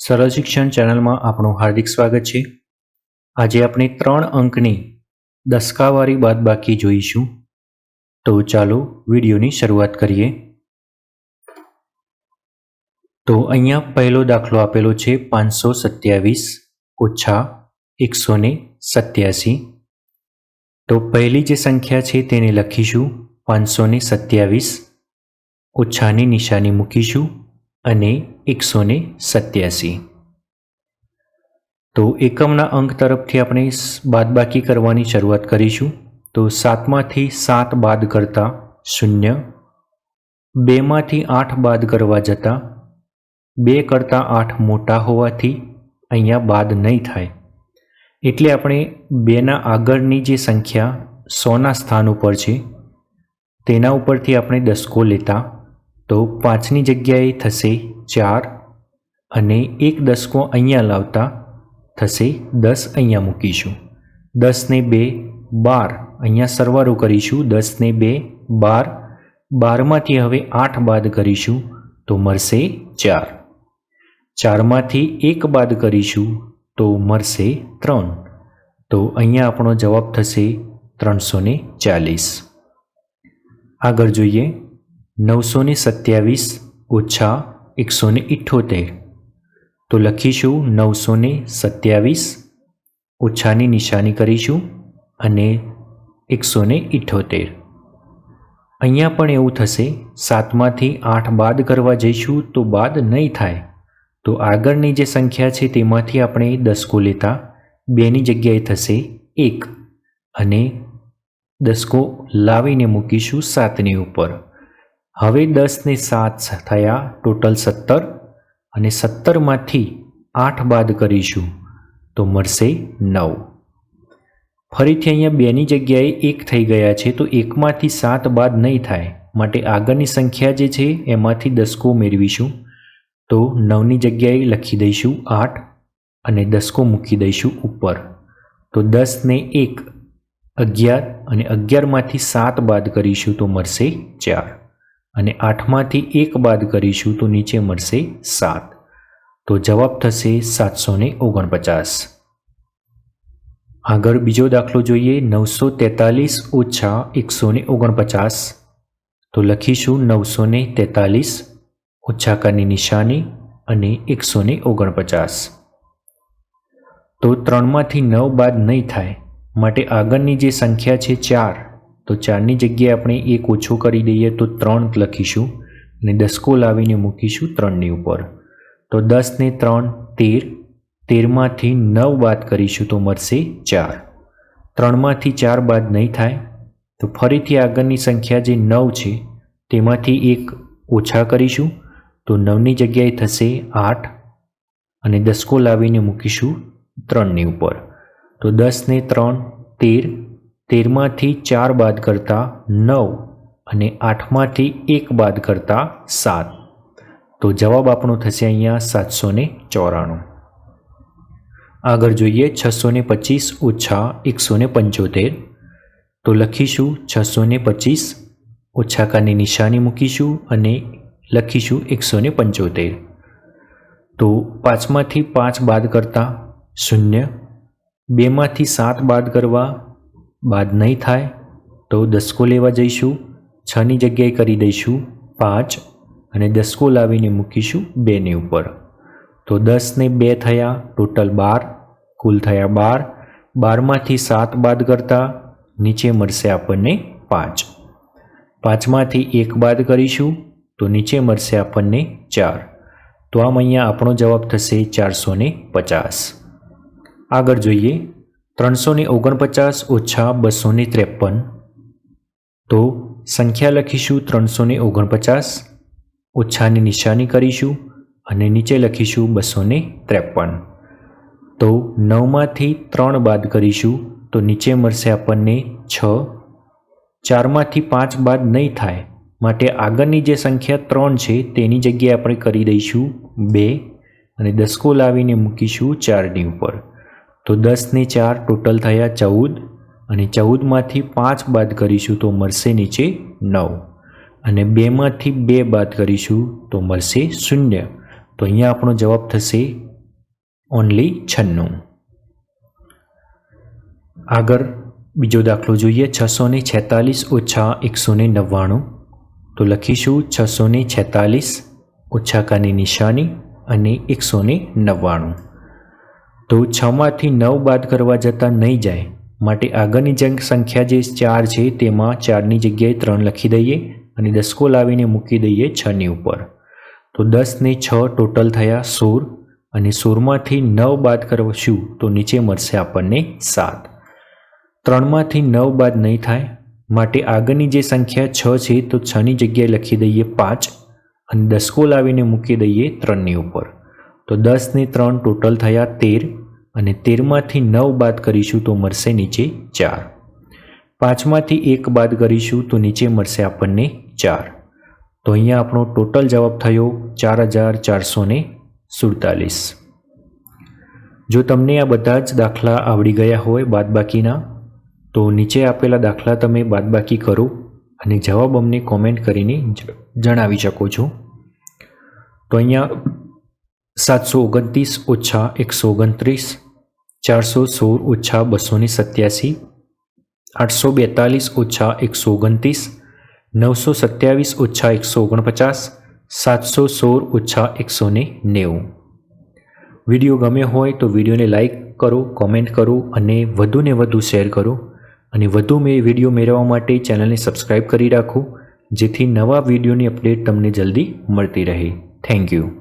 સરળ શિક્ષણ ચેનલમાં આપણું હાર્દિક સ્વાગત છે. આજે આપણે ત્રણ અંકની દસકાવાળી બાદબાકી જોઈશું. તો ચાલો વિડીયોની શરૂઆત કરીએ. તો અહીંયા પહેલો દાખલો આપેલો છે પાંચસો સત્યાવીસ ઓછા એકસો ને સત્યાસી. તો પહેલી જે સંખ્યા છે તેને લખીશું. પાંચસો ને સત્યાવીસ ઓછાની નિશાની મૂકીશું. અને એકસો ને સત્યાસી. તો એકમના અંક તરફથી આપણે બાદબાકી કરવાની શરૂઆત કરીશું. તો સાતમાંથી સાત બાદ કરતા શૂન્ય, બેમાંથી આઠ બાદ કરવા જતાં બે કરતાં આઠ મોટા હોવાથી અહીંયા બાદ નહીં થાય. એટલે આપણે બેના આગળની જે સંખ્યા સોના સ્થાન ઉપર છે, તેના ઉપરથી આપણે દસકો લેતા તો પાંચની જગ્યાએ થશે ચાર અને એક દસકો અહીંયા લાવતા થશે દસ અહીંયા મૂકીશું. દસને બે, બાર. અહીંયા સરવારો કરીશું. દસને બે, બાર. બારમાંથી હવે આઠ બાદ કરીશું તો મળશે ચાર. ચારમાંથી એક બાદ કરીશું તો મળશે ત્રણ. તો અહીંયા આપણો જવાબ થશે ત્રણસો ચાલીસ. આગળ જોઈએ. નવસો ને સત્યાવીસ ઓછા એકસો ને ઇઠ્ઠોતેર તો લખીશું નવસો ને સત્યાવીસ ઓછાની નિશાની કરીશું અને એકસો ને ઇઠ્ઠોતેર અહીંયા પણ એવું થશે, સાતમાંથી આઠ બાદ કરવા જઈશું તો બાદ નહીં થાય. તો આગળની જે સંખ્યા છે તેમાંથી આપણે દસકો લેતા, બેની જગ્યાએ થશે એક. અને દસકો લાવીને મૂકીશું સાતની ઉપર. હવે દસને સાત થયા, ટોટલ સત્તર. અને સત્તરમાંથી આઠ બાદ કરીશું, તો મળશે નવ. ફરીથી અહીંયા બેની જગ્યાએ એક થઈ ગયા છે, તો એકમાંથી સાત બાદ નહીં થાય. માટે આગળની સંખ્યા જે છે, એમાંથી દસકો મેળવીશું તો નવની જગ્યાએ લખી દઈશું આઠ અને દસકો મૂકી દઈશું ઉપર. તો દસને એક, અગિયાર અને અગિયારમાંથી સાત બાદ કરીશું, તો મળશે ચાર. અને આઠમાંથી એક બાદ કરીશું તો નીચે મળશે સાત. તો જવાબ થશે સાતસો ઓગણપચાસ. આગળ બીજો દાખલો જોઈએ, નવસો તેતાલીસ ઓછા એકસો ઓગણપચાસ. તો લખીશું નવસો ને તેતાલીસ ઓછાકાની નિશાની અને એકસો ઓગણપચાસ. તો ત્રણમાંથી નવ બાદ નહીં થાય, માટે આગળની જે સંખ્યા છે ચાર. તો ચારની જગ્યાએ આપણે એક ઓછો કરી દઈએ તો ત્રણ લખીશું અને દસકો લાવીને મૂકીશું ત્રણની ઉપર. તો દસને ત્રણ, તેર. તેરમાંથી નવ બાદ કરીશું તો મળશે ચાર. ત્રણમાંથી ચાર બાદ નહીં થાય. તો ફરીથી આગળની સંખ્યા જે નવ છે, તેમાંથી એક ઓછા કરીશું. તો નવની જગ્યાએ થશે આઠ અને દસકો લાવીને મૂકીશું ત્રણની ઉપર. તો દસને ત્રણ, તેર તેરમાંથી ચાર બાદ કરતાં નવ અને આઠમાંથી એક બાદ કરતાં સાત. તો જવાબ આપણો થશે અહીંયા સાતસો ને ચોરાણું. આગળ જોઈએ છસો ને પચીસ ઓછા એકસો ને પંચોતેર. તો લખીશું છસો ને પચીસ ઓછાકાની નિશાની મૂકીશું અને લખીશું એકસો ને પંચોતેર. તો પાંચમાંથી પાંચ બાદ કરતાં શૂન્ય. બેમાંથી સાત બાદ કરવા બાદ નહીં થાય તો દસકો લેવા જઈશું, છની જગ્યાએ કરી દઈશું પાંચ અને દસકો લાવીને મૂકીશું બેની ઉપર. તો દસ ને બે થયા, ટોટલ બાર, કુલ થયા બાર. બારમાંથી સાત બાદ કરતાં નીચે મળશે આપણને પાંચ. પાંચમાંથી એક બાદ કરીશું તો નીચે મળશે આપણને ચાર. તો આમ અહીંયા આપણો જવાબ થશે ચારસો પચાસ. આગળ જોઈએ ત્રણસો ને ઓગણપચાસ ઓછા બસો ને ત્રેપન. તો સંખ્યા લખીશું ત્રણસો ને ઓગણપચાસ ઓછાની નિશાની કરીશું અને નીચે લખીશું બસો ને ત્રેપન. તો નવમાંથી ત્રણ બાદ કરીશું તો નીચે મળશે આપણને છ. ચારમાંથી પાંચ બાદ નહીં થાય માટે આગળની જે સંખ્યા ત્રણ છે તેની જગ્યાએ આપણે કરી દઈશું બે અને દસકો લાવીને મૂકીશું ચારની ઉપર. તો દસની ચાર ટોટલ થયા ચૌદ અને ચૌદમાંથી પાંચ બાદ કરીશું તો મળશે નીચે નવ. અને બેમાંથી બે બાદ કરીશું તો મળશે શૂન્ય. તો અહીંયા આપણો જવાબ થશે ઓનલી છન્નું. આગળ બીજો દાખલો જોઈએ છસો ને છેતાલીસ ઓછા એકસો ને નવ્વાણું. તો લખીશું છસો ને છેતાલીસ ઓછા કાની નિશાની અને એકસો ને નવ્વાણું. તો છમાંથી નવ બાદ કરવા જતાં નહીં જાય. માટે આગળની જે સંખ્યા જે ચાર છે, તેમાં ચારની જગ્યાએ ત્રણ લખી દઈએ અને દસકો લાવીને મૂકી દઈએ છની ઉપર. તો દસને છ ટોટલ થયા સોળ અને સોળમાંથી નવ બાદ કરશું તો નીચે મળશે આપણને સાત. ત્રણમાંથી નવ બાદ નહીં થાય, માટે આગળની જે સંખ્યા છ છે, તો છની જગ્યાએ લખી દઈએ પાંચ અને દસકો લાવીને મૂકી દઈએ ત્રણની ઉપર. તો દસને ત્રણ ટોટલ થયા તેર અને તેરમાંથી નવ બાદ કરીશું તો મળશે નીચે ચાર. પાંચમાંથી એક બાદ કરીશું તો નીચે મળશે આપણને ચાર. તો અહીંયા આપણો ટોટલ જવાબ થયો ચાર હજાર ચારસો સુડતાલીસ. જો તમને આ બધા જ દાખલા આવડી ગયા હોય બાદબાકીના, તો નીચે આપેલા દાખલા તમે બાદબાકી કરો અને જવાબ અમને કોમેન્ટ કરીને જણાવી શકો છો. તો અહીંયા સાતસો ઓગણત્રીસ ઓછા એકસો ઓગણત્રીસ, ચારસો સોળ ઓછા બસો ને સત્યાસી, આઠસો બેતાલીસ ઓછા એકસો ઓગણત્રીસ, નવસો સત્યાવીસ ઓછા એકસો ઓગણપચાસ, સાતસો સોળ ઓછા એકસો નેવું. વીડિયો ગમ્યો હોય તો વિડીયોને લાઇક કરો, કોમેન્ટ કરો અને વધુને વધુ શેર કરો. અને વધુ મેં વીડિયો મેળવવા માટે ચેનલને સબસ્ક્રાઈબ કરી રાખો, જેથી નવા વિડીયોની અપડેટ તમને જલ્દી મળતી રહે. Thank you.